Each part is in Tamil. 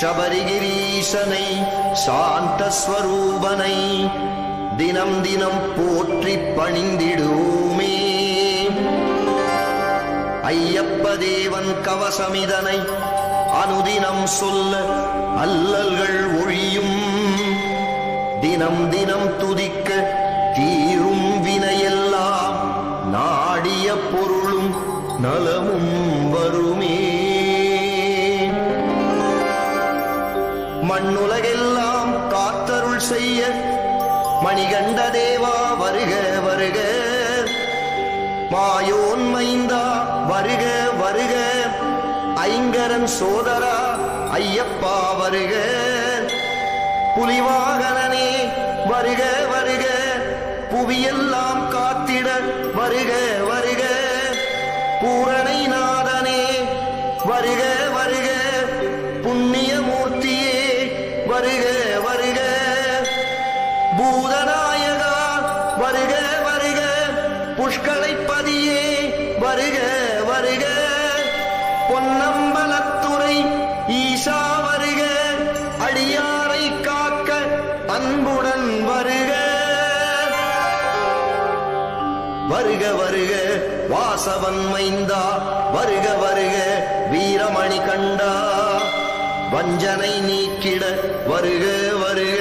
சபரிகிரீசனை சாந்தஸ்வரூபனை தினம் தினம் போற்றி பணிந்திடுவோமே. ஐயப்ப தேவன் கவசமிதனை அனுதினம் சொல்ல அல்லல்கள் ஒழியும். தினம் தினம் துதிக்க தீரும் வினையெல்லாம் நாடிய பொருளும் நல மணிகண்ட தேவா வருக வருக. மாயோன் மைந்தா வருக வருக. ஐங்கரன் சோதரா ஐயப்பா வருக. புலிவாகனே வருக வருக. புவியெல்லாம் காத்திட வருக வருக. பூரணை நாதனே வருக வருக. புண்ணியமூர்த்தியே வருக வருக. வருக வருக வாசவன் மைந்தா. வருக வருக வீரமணி கண்டா. வஞ்சனை நீக்கிட வருக வருக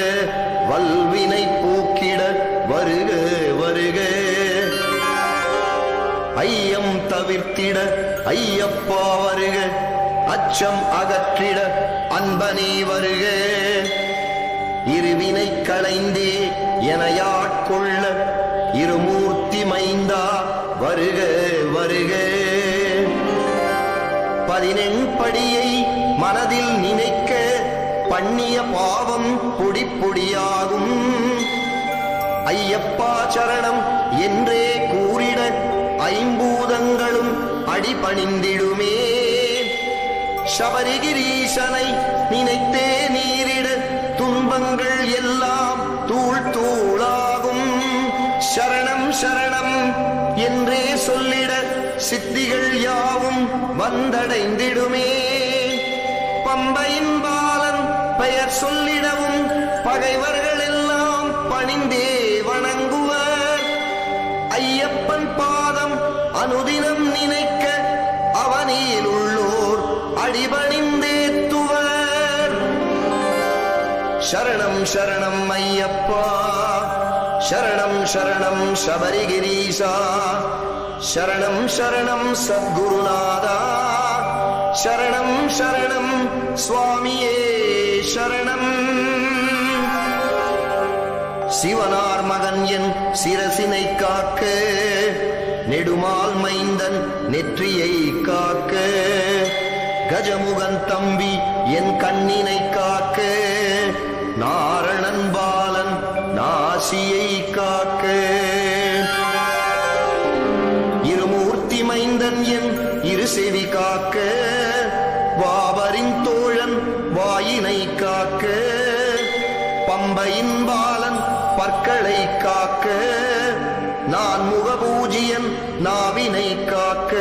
வல்வினை போக்கிட வருக வருக. ஐயம் தவிர்த்திட ஐயப்பா வருக அச்சம் அகற்றிட அன்பனே வருக. இருவினை களைந்தே எனையாட்கொள்ள இருமூர் மைந்தா வருக வருக. பதினெண்படியை மனதில் நினைக்க பண்ணிய பாவம் பொடி பொடியாகும். ஐயப்பா சரணம் என்றே கூறிட ஐம்பூதங்களும் அடிபணிந்திடுமே. சபரிகிரீசனை நினைத்தே நீரிட துன்பங்கள் எல்லாம் சித்திகள் யாவும் வந்தடைந்திடுமே. பம்பையின் பாலன் பெயர் சொல்லிடவும் பகைவர்கள் எல்லாம் பணிந்தே வணங்குவர். ஐயப்பன் பாதம் அனுதினம் நினைக்க அவனில் உள்ளோர் அடிபணிந்தேத்துவர் சரணம் சரணம் ஐயப்பா. சரணம் சரணம் சபரிகிரீசா. சரணம் சரணம் சத்குருநாதா. சரணம் சரணம் சுவாமியே சரணம். சிவனார் மகன் என் சிரசினை காக்க நெடுமால் மைந்தன் நெற்றியை காக்க கஜமுகன் தம்பி என் கண்ணினை காக்க நாரணன் பாலன் நாசியை காக்க பம்பையின் பாலன் பற்களை காக்க. நான் முகபூஜியன் நாவினை காக்க.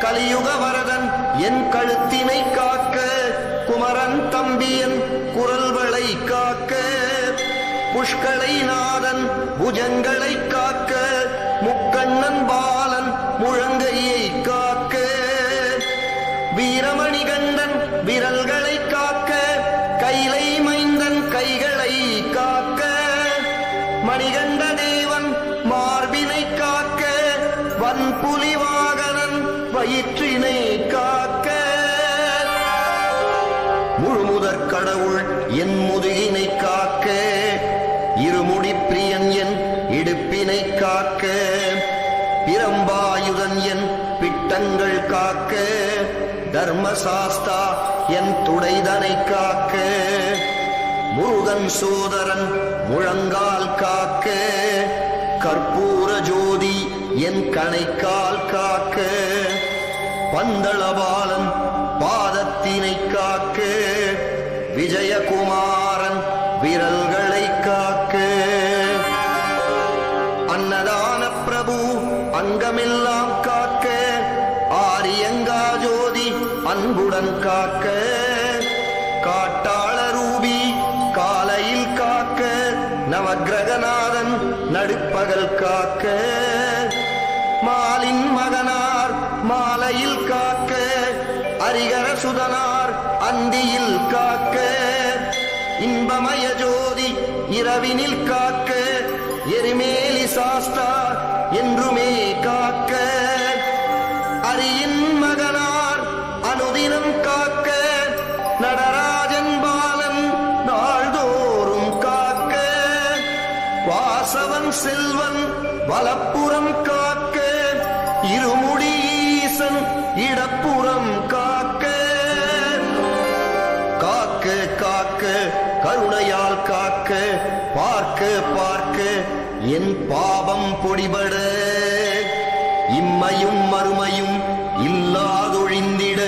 கலியுக வரதன் என் கழுத்தினை காக்க. குமரன் தம்பியன் குரல்களை காக்க. புஷ்களை நாதன் புஜங்களை காக்க வயிற்றினை காக்க. முழுமுதற் கடவுள் என் முதுகினை காக்க. இருமுடி பிரியன் என் இடுப்பினை காக்க. பிரம்பாயுதன் என் பிட்டங்கள் காக்க. தர்மசாஸ்தா என் துடைதனை காக்க. முருகன் சோதரன் முழங்கால் காக்க. கற்பூர ஜோதி என் கணைக்கால் காக்க. பந்தளபாலன் பாதத்தினை காக்க விஜயகுமாரன் விரல்களை காக்க. அன்னதான பிரபு அங்கமெல்லாம் காக்க ஆரியங்கா ஜோதி அன்புடன் காக்க. காட்டாள ரூபி காலையில் காக்க நவகிரகநாதன் நடுப்பகல் காக்க. மாலின் மகனா ஹரிகர சுதனார் அந்தியில் காக்க இன்பமய ஜோதி இரவினில் காக்க எரிமேலி சாஸ்தா என்றுமே காக்க. அரியின் மகனார் அனுதினம் காக்க நடராஜன் பாலன் நாள்தோறும் காக்க. வாசவன் செல்வன் வலப்புறம் காக்க இருமுடி பார்க்க என் பாவம் பொடிபட. இம்மையும் மறுமையும் இல்லாதொழிந்திட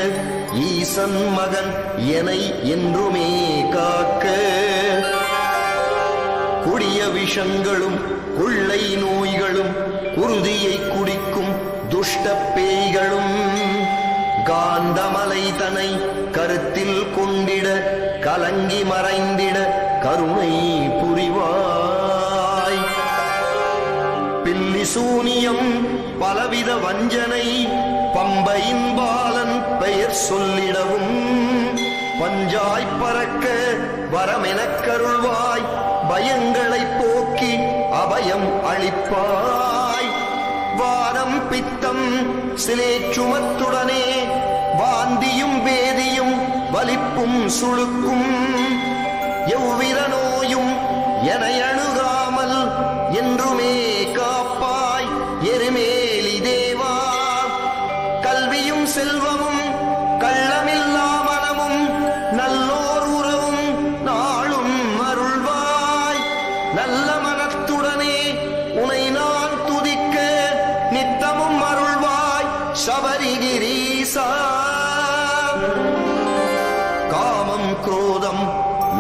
ஈசன் மகன் எனை என்றுமே காக்க. கொடிய விஷங்களும் கொள்ளை நோய்களும் குருதியை குடிக்கும் துஷ்ட பேய்களும் காந்தமலை தனை கருத்தில் கொண்டிட கலங்கி மறைந்திட கருணை புரிவார். பில்லி சூனியம் பலவித வஞ்சனை பம்பையின் பாலன் பெயர் சொல்லிடவும். பஞ்சாய் பறக்க வரமெனக் கருள்வாய் பயங்களை போக்கி அபயம் அளிப்பாய். வாரம் பித்தம் சிலேச்சுமத்துடனே வாந்தியும் வேதியும் வலிப்பும் சுளுக்கும். எவ்வித நோயும் என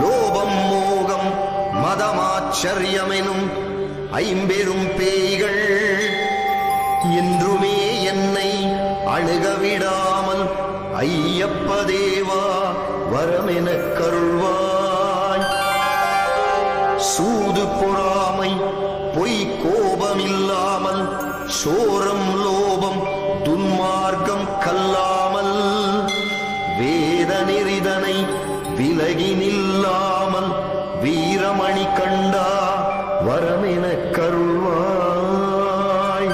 லோபம் மோகம் மதமாச்சரியமெனும் ஐம்பெரும் பேய்கள் என்றுமே என்னை அணுக விடாமல் ஐயப்ப தேவா வரமென கருள்வாய். சூது பொறாமை பொய் கோபமில்லாமல் சோரம் லோபம் துன்மார்க்கம் கல்லாமல் வேத நெறிதனை விலகி நில்லாமல் வீரமணி கண்டா வரமென கருள்வாய்.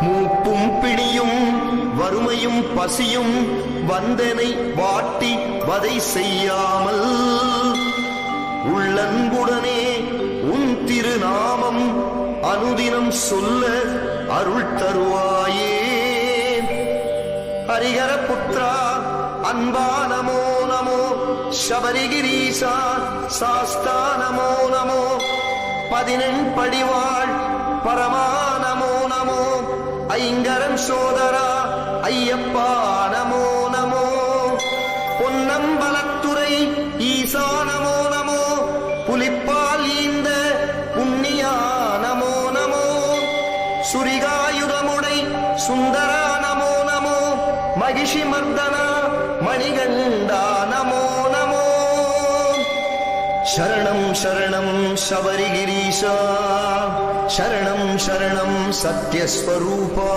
மூப்பும் பிடியும் வறுமையும் பசியும் வந்தனை வாட்டி வதை செய்யாமல் உள்ளன்புடனே உன் திருநாமம் அனுதினம் சொல்ல அருள் தருவாயே. ஹரிகர புத்ரா அன்பா நமோ நமோ சபரிகிரீசா சாஸ்தா நமோ நமோ பதினெண் படிவாள் பரமா நமோ நமோ ஐங்கரன் சோதரா ஐயப்பா शरणं शरणं शबरिगिरीशा शरणं शरणं सत्यस्वरूपा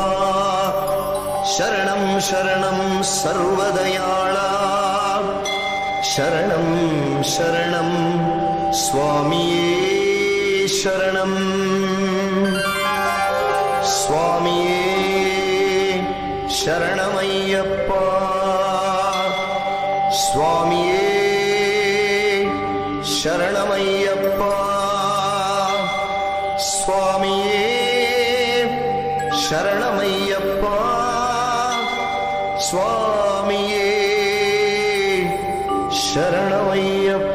शरणं शरणं सर्वदयाळा शरणं शरणं स्वामिये शरणम् स्वामिये शरणमय्यप्पा स्वामिये ஐயப்பா சுவாமியே சரணமையப்பா.